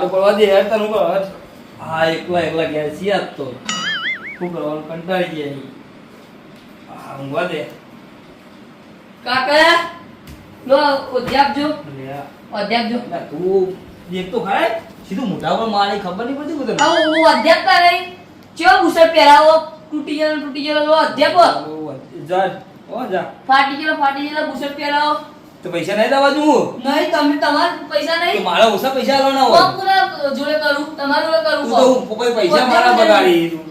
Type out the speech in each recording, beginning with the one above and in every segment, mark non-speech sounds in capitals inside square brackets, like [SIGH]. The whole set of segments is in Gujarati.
આડો પડવા દે યાર તને ઉપર હટ. હા એકલા એકલા ગયા છીએ આજ તો શું કરવાનું કંટાળી ગયા અહીં. હા ઊંઘવા દે કાકા લો અધ્યાપ જો લે આ. અધ્યાપ જો ના, તું દેખ તો ખરા સીધું મોઢા પર મારી ખબર નહીં પડતી કોઈ તને આ હું અધ્યાપ કરે ચેવો બુશર્ટ પહેરાવો તૂટી ગયેલો તૂટી ગયેલો લો અધ્યાપ જા ઓ જા ફાટી ગયેલો ફાટી ગયેલો બુશર્ટ પહેરાવો તો પૈસા નહીં દેવા હું નહીં તમે તમારા પૈસા નહીં. મારા ઓછા પૈસા આલવાના કોક હોય. પૂરા જોડે કરું તમારા જોડે કરું તો હું કોઈ પૈસા મારા બગાડી તું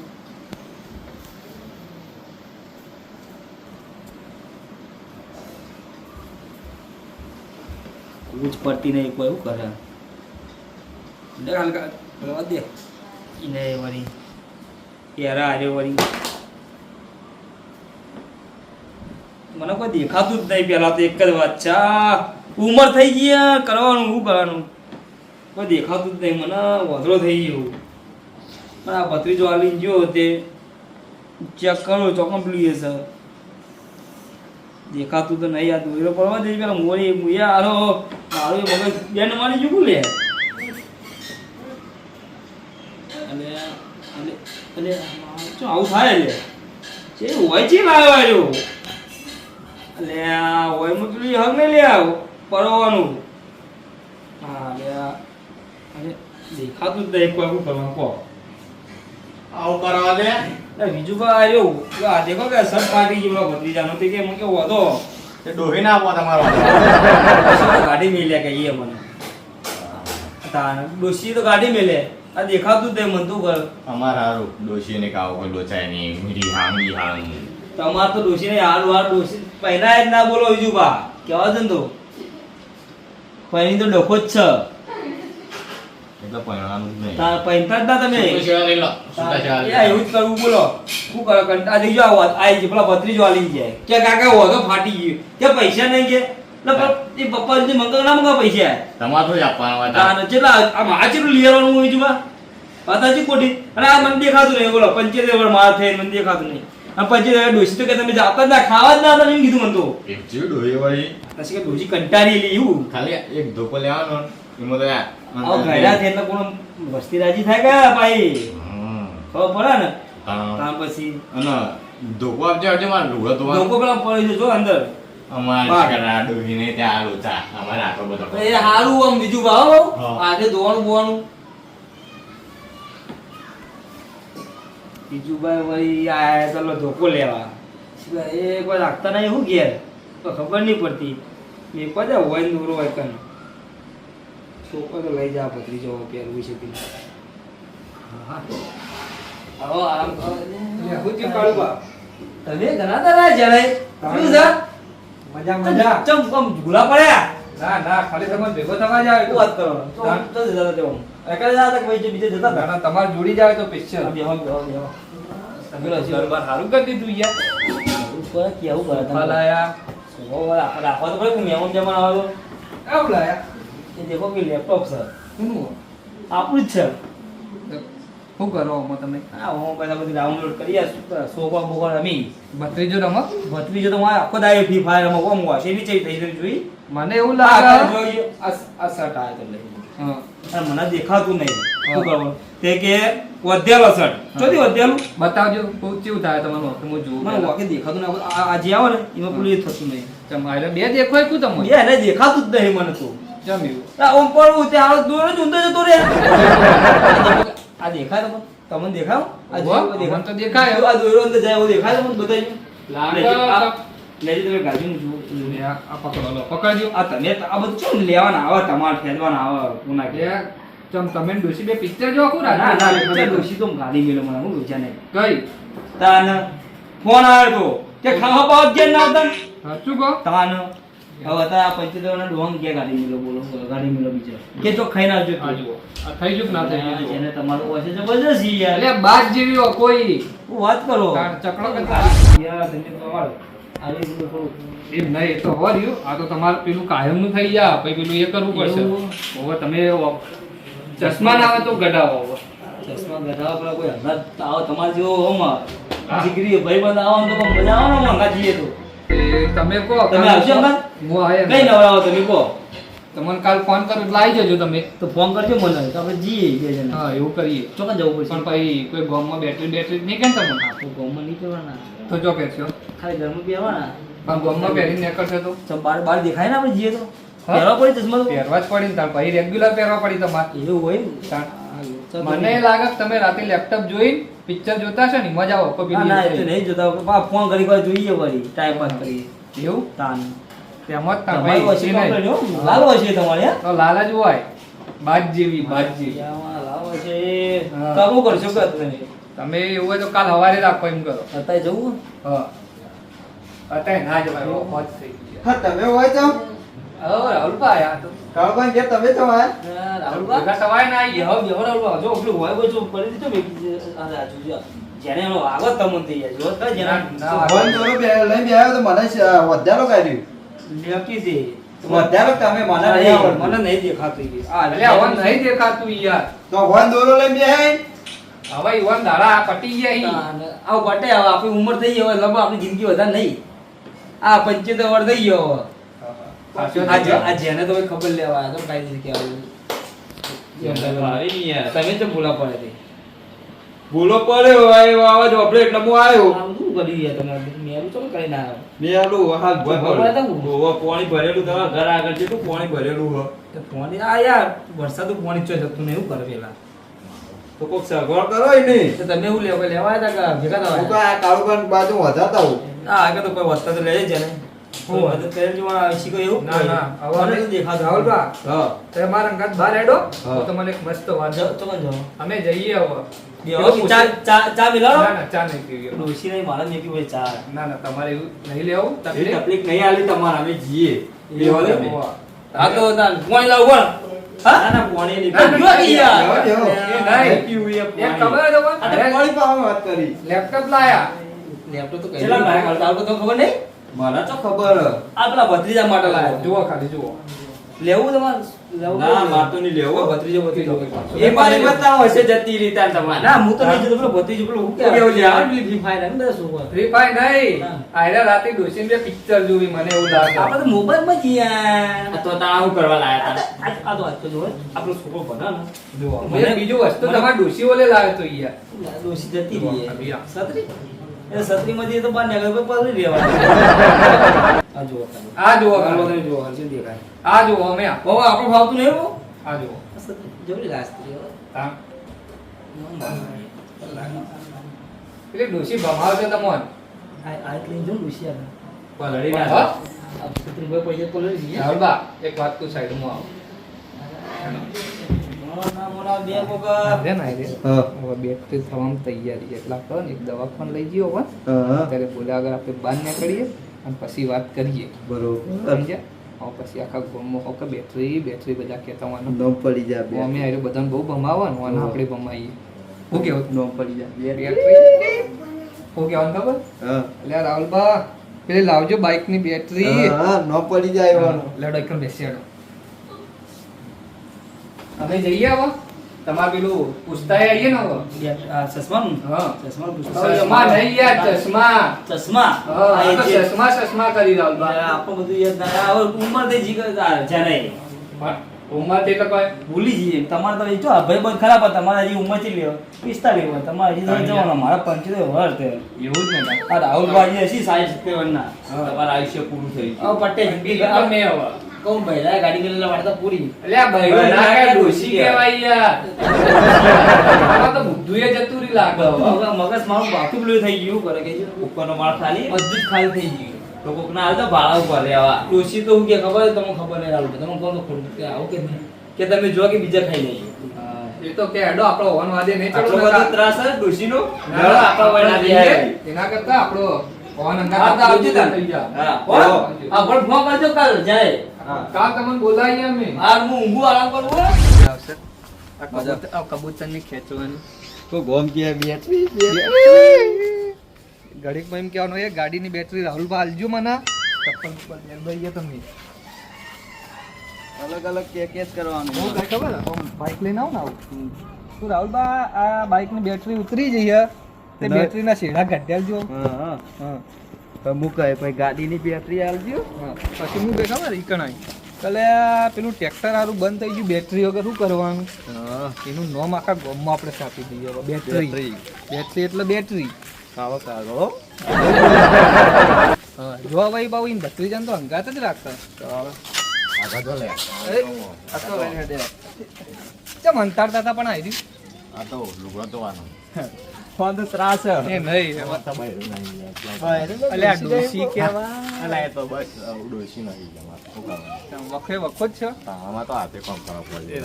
કોઈ જ પડતી નહીં કોઈ એવું કરે. હાલ કા દે. ઇને વળી. યાર આરે વળી. મને કોઈ દેખાતું જ નહીં પેલા તો એક જ વાત છે ઉંમર થઈ ગઈ કરવાનું શું કરવાનું કોઈ દેખાતું જ નહીં મને વધરો થઈ ગયો પણ આ ભત્રીજો આવીને ગયો તે ચેક કરો તો કમ્પ્લીટ છે દેખાતું તો નહીં આ દોરો પડવા દે પેલા મોરી મુયા આરો મારું મગજ બેન મારી જુકું લે અને અને અને આવું થાય છે હોય છે લાવ્યો આ હોયમાં પેલી નહીં લે આવ પરવાનું. હા લે અરે દેખાતું જ નહીં કોઈ કરવાનું કહો. આવું કરવા દે. એ બીજું કા આવ્યો આ દેખો કે સર પાટી જેવડો ભત્રીજાનો તે કે મને કેવો હતો? તે ડોહી ના આપવા તમારો. ગાડી મેલ્યા કે એ મને. તાન ડોશી તો ગાડી મેલે. આ દેખાતું તે મન તું કર અમાર હારું. ડોશી ને કાવો કોઈ લોચાય નહીં. મીરી હાંગી હાંગ. તમાર તો ડોશી ને હાલ વાર ડોશી પહેલા જ ના બોલો બીજું બા કેવા છે ને તો. પહેલી તો ડખો જ છે. એટલે જ નહીં. પહેરતા જ ના તમે. એ એવું જ કરવું બોલો. શું કરો? કંટા થઈ પેલા ભત્રીજો આલી જાય કે કાકા હોતો ફાટી ગયું. કે પૈસા નહીં કે? એ પપ્પા જે મંગાવ ના મંગા પૈસા. તમારે થોડી આપવાના હોય તાર. આ મારા કેટલું લઈ આવવાનું હોય બીજું બા વાત અને આ મને દેખાતું નહીં. બોલો પંચોતેર વર્ષ મારા થઈ મને દેખાતું નહીં. પંચોતેર ડોસી તો કે તમે જાતા જ ના ખાવા જ ના હતા એમ કીધું મને તો. એક જે ડોહી ભાઈ પછી કે ડોસી કંટાળી એલી એવું. ખાલી એક ધોકો લેવાનો એમાં તો આ ઘરડા છે એટલે કોણ વસ્તી રાજી થાય કે ભાઈ. ખબર પડે ને? હા. પછી અને ધોકો આપજો આપજો મારે લુગા તો લોકો પેલા પડી જજો અંદર. અમારે ડોહી ને ત્યાં ત્યાં લોચા અમારે આટલો બધો એ હારું આમ બીજું ભાવ આજે ધોવાનું બોવાનું. બીજું ભાઈ વળી આ ચાલો ધોકો લેવા. એ કોઈ રાખતા નહીં હું ઘેર? તો ખબર નહીં પડતી. મેં બધા હોય ને હોય કન. છોકરો તો લઈ જા ભત્રીજો પહેરવું છે પેલું હા. આવો આરામ કરો. તમે ઘણા દાડા જણાય શું છે? મજા મજા. ચમ ચમ ઝૂલા પડ્યા. ના ના ખાલી તમારે ભેગો થવા જાય તો વાત કરો? તો તો જતા હતા એકલા જતા હતા ભાઈ જે બીજે જતા હતા. ના તમારે જોડી જાય તો પિક્ચર બેહો બેહો બેહો. તમે દરબાર સારું કરી દીધું યાર. ઉપર કેવું કરે તમે? લાયા ઓ રાખવા રાખવા તો પડે કે મહેમાન જમણ આવે લાયા? એ દેખો કે લેપટોપ છે. શું આપણું જ છે. શું કરો તમે? હા હું બધા બધું ડાઉનલોડ કરી સોફા બોફા રમી. ભત્રીજો રમત ભત્રીજો તો મારે આખો દાય ફ્રી ફાયર રમો કોમ હોય થઈ જોઈ? મને એવું લાગે આ શર્ટ તો લઈ મને દેખાતું નહીં. શું કરવાનું? તે કે વધેલો શર્ટ ચોથી વધેલું? બતાવજો કેવું થાય તમારું હું જોઉં મને વાકે દેખાતું ના આ જે આવે ને એમાં પેલું થતું નહીં. ચમારે બે દેખો કું તમને? બે એને દેખાતું જ નહીં મને તો. જમ્યું ઓમ પડવું તે હાલ દોરો જ ઊંધો જતો રે [LAUGHS] આ દેખાય તમને? તમને દેખાવ આ ઉવ્વ, દેખાય. તો દેખાય. આ દોરો અંદર જાય એવો દેખાય તમને બધાય. લેજો તમે ગાજુ જુઓ. આ પકડો લો પકડજો. આ તમે આ બધું શું લેવાના? આવે તમારે ફેરવાના આવે કોના કે ચમ તમે ડોસી બે પિક્ચર જો આખું ના ના રાજા પિક્ચર તો ગાડી મેલો મને હું લોચા નહીં. કઈ? તાન ફોન આવ્યો તો કે ખાવા પાવ ગયા ના હતા શું કહો? તાન હવે હતા પંચોતેર ના ડોંગ કે ગાડી મેલો બોલો? ગાડી મેલો બીજો. કે તો આ જુઓ. આ થઈ જુક ના થઈ. જેને તમારું હોય છે જબરજસ્ત યાર. એટલે બાજ જેવી કોઈ. હું વાત કરો. ચકડો. યાર તમે તો આવી બધું થોડું. એમ નહીં એ તો હોવા રહ્યું. આ તો તમારે પેલું કાયમનું થઈ જાય. પછી પેલું એ કરવું પડશે. હવે તમે ચશ્મા ના આવે તો ગઢાવો હવે. ચશ્મા ગઢાવા પેલા કોઈ હંગાત આવો તમારે જેવો હોમ ભાઈ બંધ આવો તો મજા આવે ને મંગા જઈએ તો. તમે કહો તમે આવશો હું આવે કઈ નવરાવો તમે કહો. તમને કાલ ફોન કરો આવી જજો તમે. તો ફોન કરજો મને તો આપણે જઈએ બે જણા. હા એવું કરીએ. ચોક્કસ જવું પડશે. પણ ભાઈ કોઈ ગામમાં બેટરી બેટરી નહીં કેમ તમને? આપણે ગામમાં નહીં જવાના. તો જો પહેરશો ખાલી ઘરમાં બેહવાના. પણ ગામમાં પહેરીને નીકળશે તો. તો બાર બાર દેખાય ને આપણે જઈએ તો? પહેરવા પડી ચશ્મા પહેરવા જ પડી ને તાર ભાઈ રેગ્યુલર પહેરવા પડી તમારે. એવું હોય મને લાગે કે તમે રાતે લેપટોપ જોઈને પિક્ચર જોતા છે ને મજા આવો ના ના એ તો નહીં જોતા બા ફોન કરી કોઈ જોઈએ વળી ટાઈમ પાસ કરીએ એવું? તાન. તેમાં જ ભાઈ છે હો. લાલ વચ્ચે તમારે તો લાલ જ હોય. બાજ જેવી બાજ જેવી. લાવો છે. આવું કરશો? કે તમે. તમે એવું હોય તો કાલ સવારે રાખો એમ કરો. અત્યારે જવું હા. અત્યારે ના જવાય બહુ થઈ ગઈ હા તમે હોય તો. હવે રાહુલભાઈ આ તો કાળભાઈ કે તમે તો આ ભેગા થવાય ના બેહો બેહો રાહુલબા જો ઓલું હોય કોઈ જો કરી દીધો મેં આ રાજુ જો. જેને એનો આગો તમન થઈ જાય. જો તો જેના. ફોન જોરો બે લઈ બે આવ્યો તો મને વધારો કાઢ્યું લેપી દે વધારો તમે મને મને નહીં મને નહીં દેખાતું આ એટલે હવે નહીં દેખાતું યાર. તો ફોન દોરો લઈને બે આય. હવે ઈવન દાડા પટી ગયા. આવું પટે હવે આપણી ઉંમર થઈ ગઈ હવે લગભગ આપણી જિંદગી વધારે નહીં. આ પંચોતેર વર્ષ થઈ ગયો હવે. જેને તો ખબર લેવા આવ્યા તો કાંઈ નથી કહેવાયું. તમે તો ભૂલા પડે તે. ભૂલો પડ્યો હોય અવાજ વાપરે એટલે હું આવ્યો શું કરી યાર તમે મેરું ચમ કરીને આવ્યો? મેં આલું હાલ? ભોવા પાણી ભરેલું તમારા ઘર આગળ કેટલું પાણી ભરેલું હોય તો પાણી- આ યાર, વરસાદ પાણી ચોય જતું ને એવું કરે પેલા. તો કોક સગવડ કરો એ નહીં તો તમે હું લેવા લેવા આવ્યા હતા કે ભેગા થવા હું કાળુભાઈ બાજુ વધારતા હું આ આગળ તો કોઈ વધતા તો લઈ જ જાય ને. કોઈ? મદદ કરે જો શીખો એવું? ના, ના. હવે મને રાહુલભા, હા તમે મારા અંગાત બહાર હેડો. તો તમને એક મસ્ત વાત તો કોણ જાઓ? અમે જઈએ હવે. ચા ચા ચા મિલાવો. ના ના ચા નહીં પીવી. હવે. નહીં મારા મેં કીધું ચા. ના ના તમારે એવું નહીં લેવું. તકલીફ તકલીફ નહીં આલી તમારે અમે જઈએ. બેહો તમે. હા તો ના પાણી લાવો કોણ ના ના પાણી નહીં. એ નહીં. નહીં પીવું એ ખબર? આ તો પાણી પાવાની વાત કરી. લેપટોપ લાયા. લેપટોપ તો કઈ ચલા, નહીં મારા તો ખબર નહીં? મને તો ખબર. આપલા પેલા ભત્રીજા માટે લાયા. જુઓ ખાલી જુઓ. લેવું તમારે? ના મારે નહીં લેવો. ભત્રીજો ભત્રીજો એ મારી બતાવો હશે જતી રીતે તમારે. ના હું તો નહીં જતો પેલો ભત્રીજો પેલો હું કેવું કેવું છે? છે આ? ફ્રી ફાયર એમ બધા શું ફ્રી ફાયર નહીં. આયરા રાતે ડોસીને બે પિક્ચર જોવી મને એવું લાગે. આપણે તો મોબાઈલમાં જ તો તાણા શું કરવા લાયા આ તો- આ તો જો આપણો છોકરો ને. મને- બીજું વસ્તુ તમારે ડોસી ઓલે લાવે તો યાર. ડોશી જતી રહી સત્રી એ તો બાર નીકળે પલળી આ જુઓ. આ જુઓ હર્ષિલ દેખાય. આ જુઓ અમે હવે આપણું ભાવતું નહીં હો. આ જુઓ. જબરી લાગતી હા. એટલે ડોસી ભમાવશે તમને. આ આ એટલે જો આવે. ના ભાઈ પૈસા એક વાત તું સાઈડમાં આવ. તૈયારી. એટલા કરો ને એક દવાખાને લઈ જયો ત્યારે બોલે આગળ આપણે બહાર નીકળીએ અને પછી વાત કરીએ. બરોબર. પછી આખા હોકે બેટરી બેટરી બધા કહેતા હોવાનું નોમ પડી જાય અમે આરે બધાને બહુ ભમાવવાનું અને આપણે ભમાઈએ. શું કેવું નોમ પડી જાય બે. બેટરી ખબર? હા. એટલે રાહુલબા પેલી લાવજો બાઇકની બેટરી. હા પડી જાય એવાનું. લેડો બેસી અમે જઈએ હવે તમારે પેલું પૂછતા આવીએ ને હવે. ચશ્મા? હા. ચશ્માનું પૂછતા ચશ્મા નહીં યાર ચશ્મા. ચશ્મા? હા, ચશ્મા ચશ્મા કરી રહ્યો આપણું બધું યાદ ના આવે. ઉંમર થઈ જી ઉંમર તે તો ભૂલી જઈએ. તમારે તો જો ભાઈબંધ ખરાબ હતા. તમારે હજી ઉંમર કેટલી હોય. પિસ્તાલીસ તમારે હજી તો જવાનો. મારા પંચોતેર વર્ષ થયો એવું જ ને આ સિત્તેર વર્ષના. તમારું આયુષ્ય પૂરું થઈ ગયું. તો મેં હવે. કહું ભાઈ ગાડી ગલે વાળતા પૂરી અલ્યા આ ના કે ડોશી કહેવાય યાર તો બુદ્ધુએ જતુરી લાગે હવે. મગજ મારું બાકી બ્લુ થઈ ગયું કરે કે ઉપરનો માળ ખાલી બધું ખાલી થઈ ગયું તો કોક ના આવતા ભાળા ઉપર રહેવા ડોશી તો હું કે ખબર તમને ખબર નહીં આવું તમે કોણ તો ખોટું કે આવું કે કે તમે જો કે બીજા ખાઈ લઈએ એ તો કે હેડો આપણો હોવાનો વાદે નહીં ચડો બધો ત્રાસ છે ડોશીનો? ના, લડો, આપણા જઈએ, આવી. એના કરતા આપણો હોવાન અંગાત આવજો તાર. હા? આ પણ ફોન કરજો કાલ જાય. કાલ તમને બોલાવીએ અમે. આ હું ઊંઘું આરામ કરું આવશે. આ કબૂતર આ કબૂતરને તો ગોમ કે બેટરી ઘડીકમાં એમ કહેવાનું એ ગાડીની બેટરી રાહુલભાઈ આલજો મને. ચપ્પલ ઉપર બેલભાઈએ તમને. અલગ અલગ કે કે જ કરવાનું. હું કઈ ખબર બાઇક લઈને આવું ને આવું. તો રાહુલબા આ બાઇકની બેટરી ઉતરી જઈએ તે ના. બેટરીના શેડા કાઢ્યા જો હા. હા. મુકાય પછી ગાડીની બેટરી આલજો હા. પછી હું બે ખબર? ઈકણાય આવી કલે આ પેલું ટ્રેક્ટર આરું બંધ થઈ ગયું બેટરી વગર શું કરવાનું? એનું નામ આખા ગામમાં આપણે છાપી દઈએ બેટરી. બેટરી. એટલે બેટરી. કાવો કાગળો હા જો ભાઈ બાબુ એને ભત્રીજાને તો હંગાત જ રાખતા. તો. ચમ અંતાડતા હતા પણ આવી આ તો લુગડો ધોવાનો. ફોન તો ત્રાસ છે. એ નહીં તો. અલ્યા ડોશી કેવા અલ્યા એ તો બસ ડોશી નહીં? વખે વખો જ છો હા, આમાં તો હાથે કામ કરવા પડે.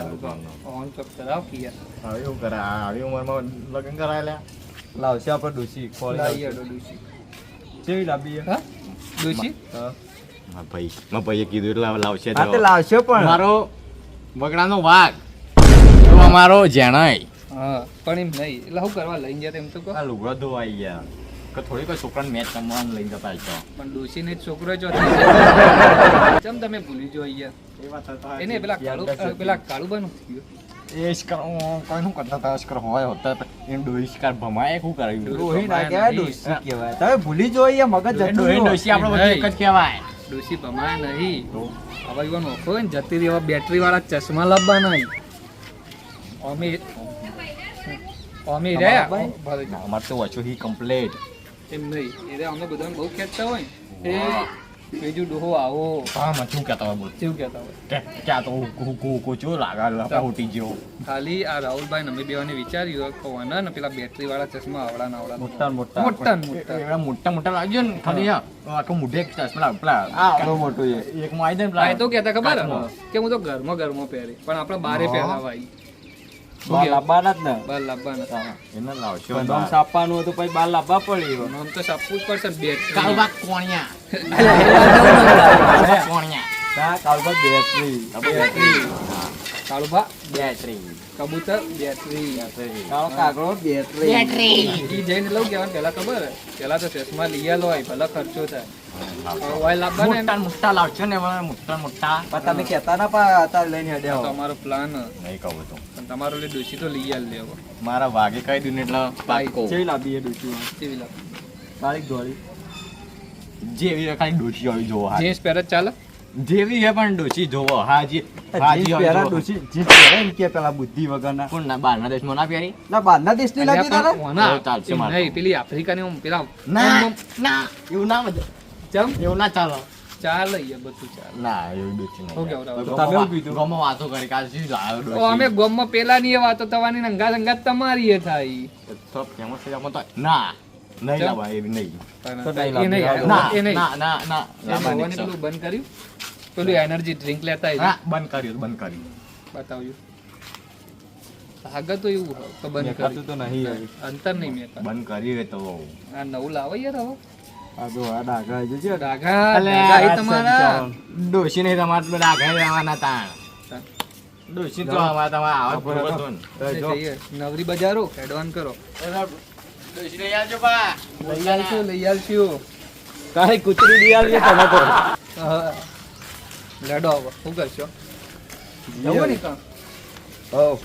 ઓન ચોક કરાવ કિયા હવે એવું કરે આવી ઉંમરમાં લગ્ન કરાયેલા લાવશે આપણે ડોસી ખોલ. અડો ડોશી કેવી લાંબી છે? હા ડોશી હા. ભાઈ મારા ભાઈએ કીધું એટલે લાવશે તે લાવશે પણ મારો બગડાનો વાઘ તો અમારો જેણાય હા પણ એમ નહીં. એટલે શું કરવા લઈને ગયા એમ તો કહો. આ લુગડો ધોવાઈ ગયા. કે થોડી કોઈ છોકરાને મેચ રમવાનું લઈને જતા છો પણ ડોસીને જ છોકરો જો ચમ તમે ભૂલી જો અહીંયા. એ વાત એને પેલા કાળુ પેલા કાળુ બનું થયું. એ શિકાર કોઈનું કરતા હતા હોય હોતા એમ ડોહી શિકાર ભમાય શું કર્યું? ડોહી ના કહેવાય ડોસી કહેવાય. તમે ભૂલી જો અહીંયા મગજ જતું ડોહી રહ્યું. આપણો બધું એક જ કહેવાય. ડોશી ભમાય નહીં. હવે યુવાન ઓખો હોય ને જતી રહી બેટરી વાળા ચશ્મા લાવવાના અમે અમે રહ્યા. ભલે. તો ઓછો હી કમ્પ્લેટ એમ નહીં. એ અમે બધાને બહુ ખેંચતા હોય એ બીજું ડોહો આવો. હા મને શું કહેતા હોય બોલ. કેવું કહેતા હોય. કે ક્યાં તો હું હું કોચો લાગા લપા ઉઠી ગયો. ખાલી આ રાહુલભાઈ અમે બેવાને વિચાર્યું કે ને પેલા બેટરી વાળા ચશ્મા આવડા નાવડા મોટા મોટા. મોટા મોટા. મોટા મોટા લાગજો ને ખાલી આ. આખું મોઢે એક ચશ્મા પેલા આ આવડું એક માં આવી તો કહેતા ખબર કે હું તો ઘરમાં ઘરમાં પહેરી પણ આપણે બારે. પહેરાવાય. બાર લાવવાના જ ને? બાર લાવવાના એને લાવશો પણ નામ હતું પછી બાર લાવવા પડે એવા. તો સાપવું જ પડશે [LAUGHS] કોણિયા. કોણિયા. ના, કાલબાદ બેટરી. બેટરી કાળુભા બેટરી કબૂતર બેટરી કાળો કાગળો બેટરી. ઈ જઈને લઉં કહેવાનું પહેલા ખબર હે? પહેલા તો ચશ્મા લઈ આલો હોય ભલે ખર્ચો થાય. મોટા ને મોટા લાવશો ને હવે મોટા મોટા. પણ તમે કહેતા ના પા અત્યારે લઈને હેડ્યા તો પ્લાન નહીં કહું તો. પણ તમારો લે ડોસી તો લઈ આલ લેવો મારા વાઘે કહી દીધું એટલે પાકો કેવી લાંબી એ ડોશીમાં? કેવી લાગે કાળી કે જેવી હોય ખાલી ડોશી આવી જોવો જ ચાલે? જેવી હે પણ ડોસી જોવો હાજી. હાજી પહેરે એમ કે પેલા બુદ્ધિ વગરના. પણ ના બહારના દેશમાં ના પહેરી? ના, બહારના લાગી તારે? પણ ચાલશે મારે. નહીં, પેલી આફ્રિકાની ના એવું ના મજા ચમ? એવું ના ચાલો. ચાલે યાર બધું ચાલે. ના એવું ડોશી નહીં. કેવું તમે શું કીધું? ગમો વાતો કરી કાલ શું લાવ્યો અમે ડોશી પેલાની એ વાતો થવાની ને અંગાત અંગાત તમારી એ થાય. તો ફેમસ થઈ તો ના નહીં ચમ? લાવવા એવી નહીં. તો એ નહીં નહીં ના ના ના ના એ લાવવાની ભગવાને ઈચ્છા. પેલું બંધ કર્યું? પેલું એનર્જી ડ્રિંક લેતા હા બંધ કર્યું બંધ કર્યું. બતાવ્યું. આગળ તો એવું તો બંધ કર્યું તો નહીં. અંતર નહીં મેં બંધ કર્યું તો. આ નવું લાવો યાર હવે. આ જો આ ડાઘા હજુ છે. ડાઘા અલે, ડાઘા એ આ તમારા સંચાલન. ડોશી નહીં તમારે ડાઘા જવાના તાણ તાણ. તો અમારે તમારે આવા જ બરાબર. પૂરો હતો ને. એ જો. જઈએ. નવરી બજારો એડવાન કરો ડોશી લઈ આવજો બા લઈ આવશું લઈ આવશું કાંઈ કૂતરી લઈ આવીએ તમે તો. હવે શું કરશો જવું ને કાં હોવ.